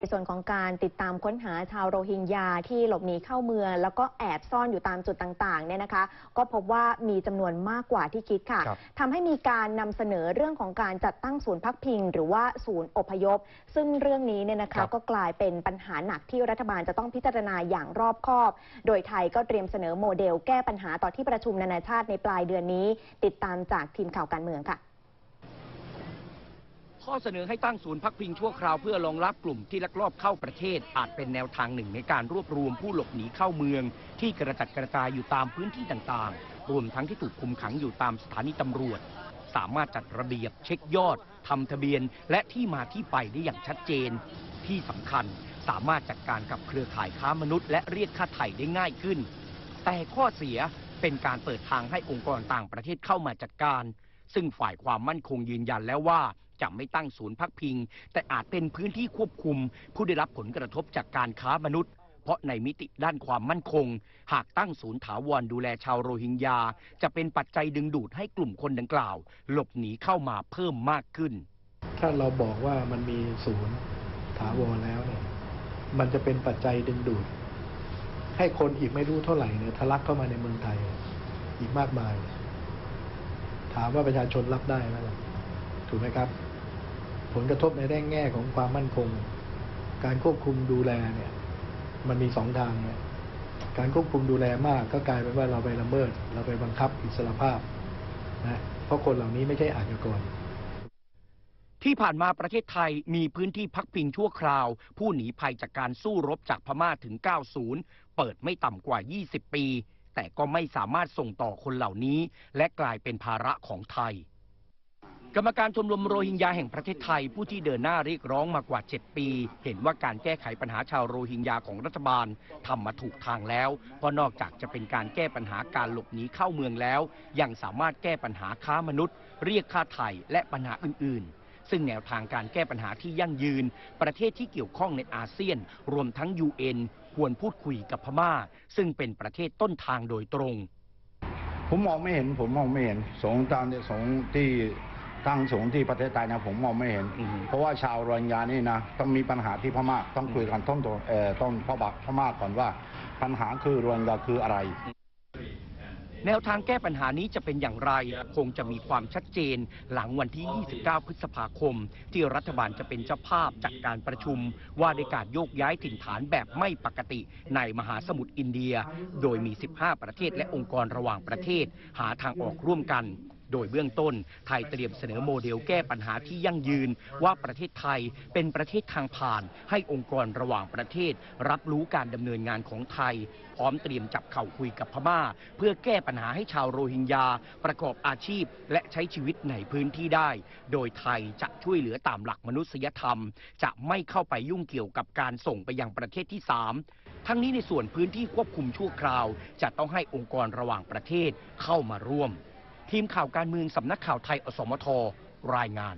ในส่วนของการติดตามค้นหาชาวโรฮิงญาที่หลบหนีเข้าเมือง แล้วก็แอบซ่อนอยู่ตามจุดต่างๆเนี่ยนะคะ ก็พบว่ามีจำนวนมากกว่าที่คิดค่ะครับทำให้มีการนำเสนอเรื่องของการจัดตั้งศูนย์พักพิง หรือว่าศูนย์อพยพ ซึ่งเรื่องนี้เนี่ยนะคะก็กลายเป็นปัญหาหนักที่รัฐบาลจะต้องพิจารณาอย่างรอบคอบ โดยไทยก็เตรียมเสนอโมเดล แก้ปัญหาต่อที่ประชุมนานาชาติในปลายเดือนนี้ ติดตามจากทีมข่าวการเมืองค่ะ ข้อเสนอให้ตั้งศูนย์พักพิงชั่วคราวเพื่อรองรับกลุ่มที่ลักลอบเข้าประเทศ อาจเป็นแนวทางหนึ่งในการรวบรวมผู้หลบหนีเข้าเมือง ที่กระจัดกระจายอยู่ตามพื้นที่ต่างๆ รวมทั้งที่ถูกคุมขังอยู่ตามสถานีตำรวจ สามารถจัดระเบียบเช็คยอดทำทะเบียน และที่มาที่ไปได้อย่างชัดเจน ที่สำคัญสามารถจัดการกับเครือข่ายค้ามนุษย์ และเรียกค่าไถ่ได้ง่ายขึ้น แต่ข้อเสียเป็นการเปิดทางให้องค์กรต่างประเทศเข้ามาจัดการ ซึ่งฝ่ายความมั่นคงยืนยันแล้วว่า จะไม่ตั้งศูนย์พักพิง แต่อาจเป็นพื้นที่ควบคุม ผู้ได้รับผลกระทบจากการค้ามนุษย์ เพราะในมิติด้านความมั่นคง หากตั้งศูนย์ถาวรดูแลชาวโรฮิงญา จะเป็นปัจจัยดึงดูดให้กลุ่มคนดังกล่าว หลบหนีเข้ามาเพิ่มมากขึ้น ถ้าเราบอกว่ามันมีศูนย์ถาวรแล้วเนี่ยมันจะเป็นปัจจัยดึงดูด ให้คนอีกไม่รู้เท่าไหร่เนี่ยทะลักเข้ามาในเมืองไทย อีกมากมาย ถามว่าประชาชนรับได้ไหมล่ะถูกไหมครับ ผลกระทบในแง่แง่ของความมั่นคง การควบคุมดูแลเนี่ยมันมีสองทางเนี่ยการควบคุมดูแลมากก็กลายเป็นว่าเราไปละเมิด เราไปบังคับอิสรภาพนะเพราะคนเหล่านี้ไม่ใช่อาชญากรที่ผ่านมาประเทศไทยมีพื้นที่พักพิงชั่วคราว ผู้หนีภัยจากการสู้รบจากพม่าถึง 90 เปิดไม่ต่ำกว่า 20 ปี แต่ก็ไม่สามารถส่งต่อคนเหล่านี้ และกลายเป็นภาระของไทย กรรมการชมรมโรฮิงญาแห่งประเทศไทย ผู้ที่เดินหน้าเรียกร้องมากว่า 7 ปี เห็นว่าการแก้ไขปัญหาชาวโรฮิงญาของรัฐบาลทำมาถูกทางแล้ว เพราะนอกจากจะเป็นการแก้ปัญหาการหลบหนีเข้าเมืองแล้ว ยังสามารถแก้ปัญหาค้ามนุษย์ เรียกค่าไถ่และปัญหาอื่น ๆซึ่งแนวทางการแก้ปัญหาที่ยั่งยืน ประเทศที่เกี่ยวข้องในอาเซียน รวมทั้ง UN ควรพูดคุยกับพม่า ซึ่งเป็นประเทศต้นทางโดยตรง ผมมองไม่เห็นผมมองไม่เห็นสงตามที่ยสงที่ ตั้งสงฆ์ที่ประเทศไทยนะผมมองไม่เห็น อือฮึเพราะว่าชาวโรฮิงญานี่นะต้องมีปัญหาที่พม่าต้องคุยกันต้องตัวเอ่อต้องพ่อบักพม่าก่อนว่า ปัญหาคือโรฮิงญาคืออะไร แนวทางแก้ปัญหานี้จะเป็นอย่างไร คงจะมีความชัดเจนหลังวันที่ 29 พฤษภาคม ที่รัฐบาลจะเป็นเจ้าภาพจัดการประชุม ว่าด้วยการโยกย้ายถิ่นฐานแบบไม่ปกติในมหาสมุทรอินเดีย โดยมี 15 ประเทศและองค์กรระหว่างประเทศ หาทางออกร่วมกัน โดยเบื้องต้นไทยเตรียมเสนอโมเดลแก้ปัญหาที่ยั่งยืน ว่าประเทศไทยเป็นประเทศทางผ่าน ให้องค์กรระหว่างประเทศ รับรู้การดำเนินงานของไทย พร้อมเตรียมจับเข่าคุยกับพม่า เพื่อแก้ปัญหาให้ชาวโรฮิงญา ประกอบอาชีพ และใช้ชีวิตในพื้นที่ได้ โดยไทยจะช่วยเหลือตามหลักมนุษยธรรม จะไม่เข้าไปยุ่งเกี่ยวกับการส่งไปยังประเทศที่สามทั้งนี้ในส่วนพื้นที่ควบคุมชั่วคราว จะต้องให้องค์กรระหว่างประเทศเข้ามาร่วม ทีมข่าวการเมืองสำนักข่าวไทยอสมทรายงาน